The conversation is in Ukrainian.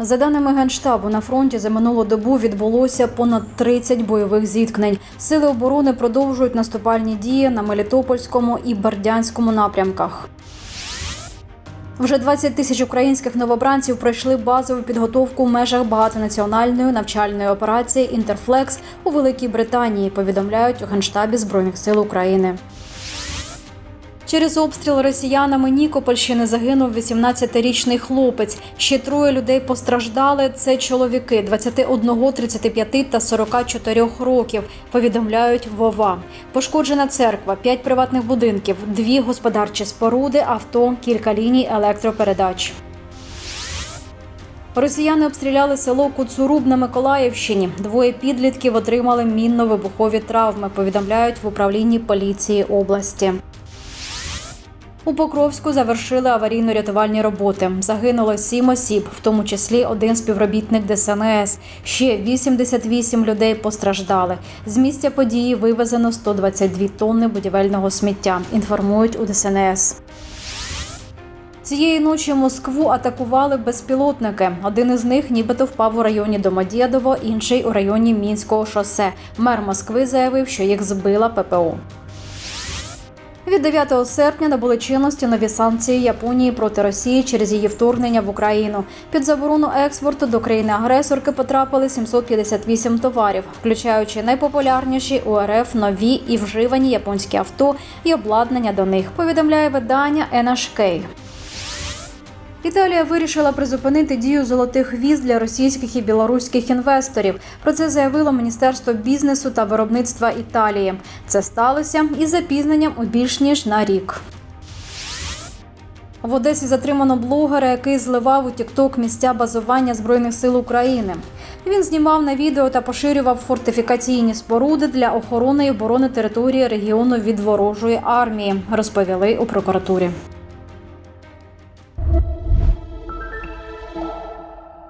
За даними генштабу, на фронті за минулу добу відбулося понад 30 бойових зіткнень. Сили оборони продовжують наступальні дії на Мелітопольському і Бердянському напрямках. Вже 20 тисяч українських новобранців пройшли базову підготовку в межах багатонаціональної навчальної операції Інтерфлекс у Великій Британії. Повідомляють у генштабі збройних сил України. Через обстріл росіянами Нікопольщини загинув 18-річний хлопець. Ще троє людей постраждали. Це чоловіки 21, 35 та 44 років. Повідомляють Вова. Пошкоджена церква, 5 приватних будинків, дві господарчі споруди, авто, кілька ліній електропередач. Росіяни обстріляли село Куцуруб на Миколаївщині. Двоє підлітків отримали мінно-вибухові травми. Повідомляють в управлінні поліції області. У Покровську завершили аварійно-рятувальні роботи. Загинуло сім осіб, в тому числі один співробітник ДСНС. Ще 88 людей постраждали. З місця події вивезено 122 тонни будівельного сміття. Інформують у ДСНС. Цієї ночі Москву атакували безпілотники. Один із них нібито впав у районі Домодєдово, інший у районі Мінського шосе. Мер Москви заявив, що їх збила ППО. Від 9 серпня набули чинності нові санкції Японії проти Росії через її вторгнення в Україну. Під заборону експорту до країни-агресорки потрапили 758 товарів, включаючи найпопулярніші у РФ нові і вживані японські авто і обладнання до них. Повідомляє видання NHK. Італія вирішила призупинити дію золотих віз для російських і білоруських інвесторів. Про це заявило Міністерство бізнесу та виробництва Італії. Це сталося із запізненням у більш ніж на рік. В Одесі затримано блогера, який зливав у Тікток місця базування збройних сил України. Він знімав на відео та поширював фортифікаційні споруди для охорони і оборони території регіону від ворожої армії, розповіли у прокуратурі.